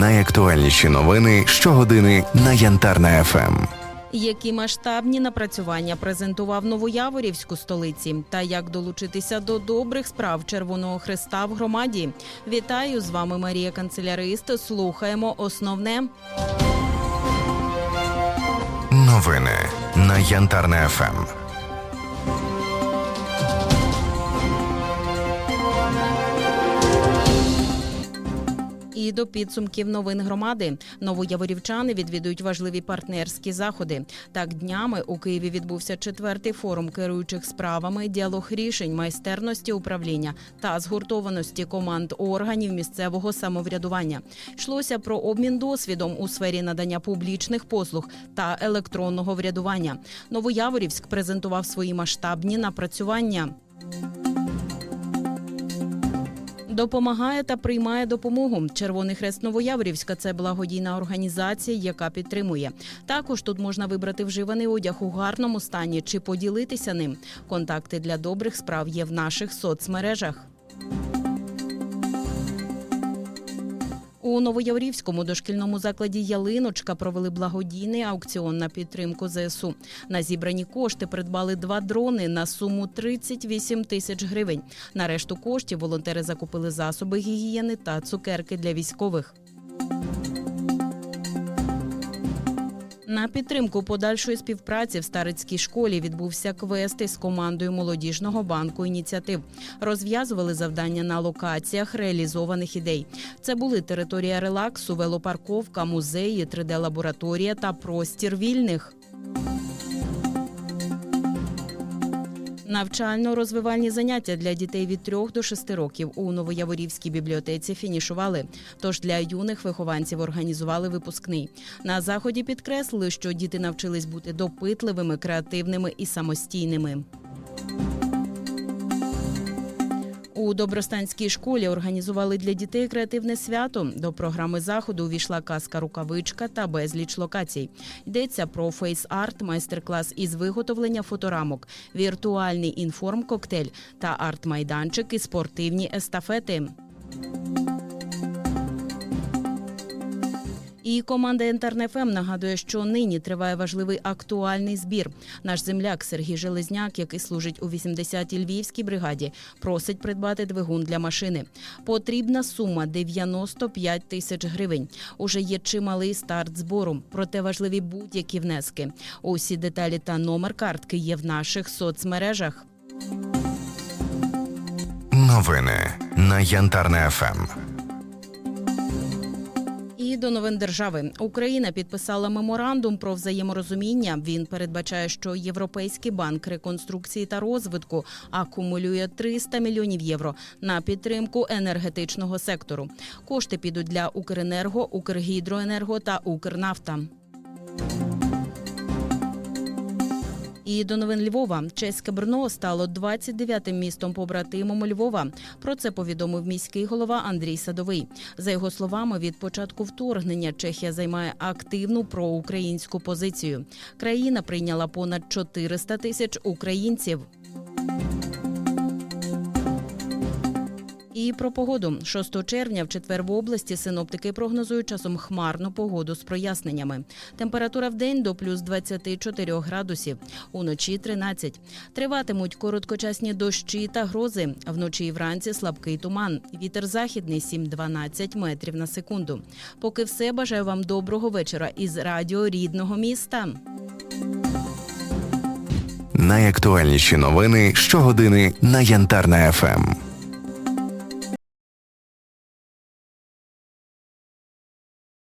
Найактуальніші новини щогодини на Янтарна ФМ. Які масштабні напрацювання презентував Новояворівську столиці та як долучитися до добрих справ Червоного Христа в громаді? Вітаю з вами Марія Канцелярист. Слухаємо основне. Новини на Янтарна ФМ. До підсумків новин громади новояворівчани відвідують важливі партнерські заходи. Так днями у Києві відбувся четвертий форум керуючих справами, діалог рішень, майстерності управління та згуртованості команд органів місцевого самоврядування. Йшлося про обмін досвідом у сфері надання публічних послуг та електронного врядування. Новояворівськ презентував свої масштабні напрацювання. Допомагає та приймає допомогу. Червоний хрест Новояворівська це благодійна організація, яка підтримує. Також тут можна вибрати вживаний одяг у гарному стані чи поділитися ним. Контакти для добрих справ є в наших соцмережах. У Новояврівському дошкільному закладі Ялиночка провели благодійний аукціон на підтримку ЗСУ. На зібрані кошти придбали два дрони на суму 38 тисяч гривень. На решту коштів волонтери закупили засоби гігієни та цукерки для військових. На підтримку подальшої співпраці в старицькій школі відбувся квест із командою молодіжного банку ініціатив. Розв'язували завдання на локаціях реалізованих ідей. Це були територія релаксу, велопарковка, музеї, 3D-лабораторія та простір вільних. Навчально-розвивальні заняття для дітей від 3 до 6 років у Новояворівській бібліотеці фінішували. Тож для юних вихованців організували випускний. На заході підкреслили, що діти навчились бути допитливими, креативними і самостійними. У Добростанській школі організували для дітей креативне свято. До програми заходу увійшла казка рукавичка та безліч локацій. Йдеться про фейс-арт, майстер-клас із виготовлення фоторамок, віртуальний інформ-коктейль та арт-майданчик і спортивні естафети. І команда «Інтернефем» нагадує, що нині триває важливий актуальний збір. Наш земляк Сергій Железняк, який служить у 80-й львівській бригаді, просить придбати двигун для машини. Потрібна сума 95 тисяч гривень. Уже є чималий старт збору, проте важливі будь-які внески. Усі деталі та номер картки є в наших соцмережах. Новини на Янтарна ФМ. До новин держави Україна підписала меморандум про взаєморозуміння. Він передбачає, що Європейський банк реконструкції та розвитку акумулює 300 мільйонів євро на підтримку енергетичного сектору. Кошти підуть для Укренерго, Укргідроенерго та Укрнафта. І до новин Львова чеське Брно стало 29-тим містом побратимом Львова. Про це повідомив міський голова Андрій Садовий. За його словами, від початку вторгнення Чехія займає активну проукраїнську позицію. Країна прийняла понад 400 тисяч українців. І про погоду 6 червня в четвер в області синоптики прогнозують часом хмарну погоду з проясненнями. Температура в день до плюс 24 градусів, уночі 13. Триватимуть короткочасні дощі та грози. Вночі і вранці слабкий туман. Вітер західний 7-12 метрів на секунду. Поки все бажаю вам доброго вечора із радіо рідного міста. Найактуальніші новини щогодини на Янтарна ФМ.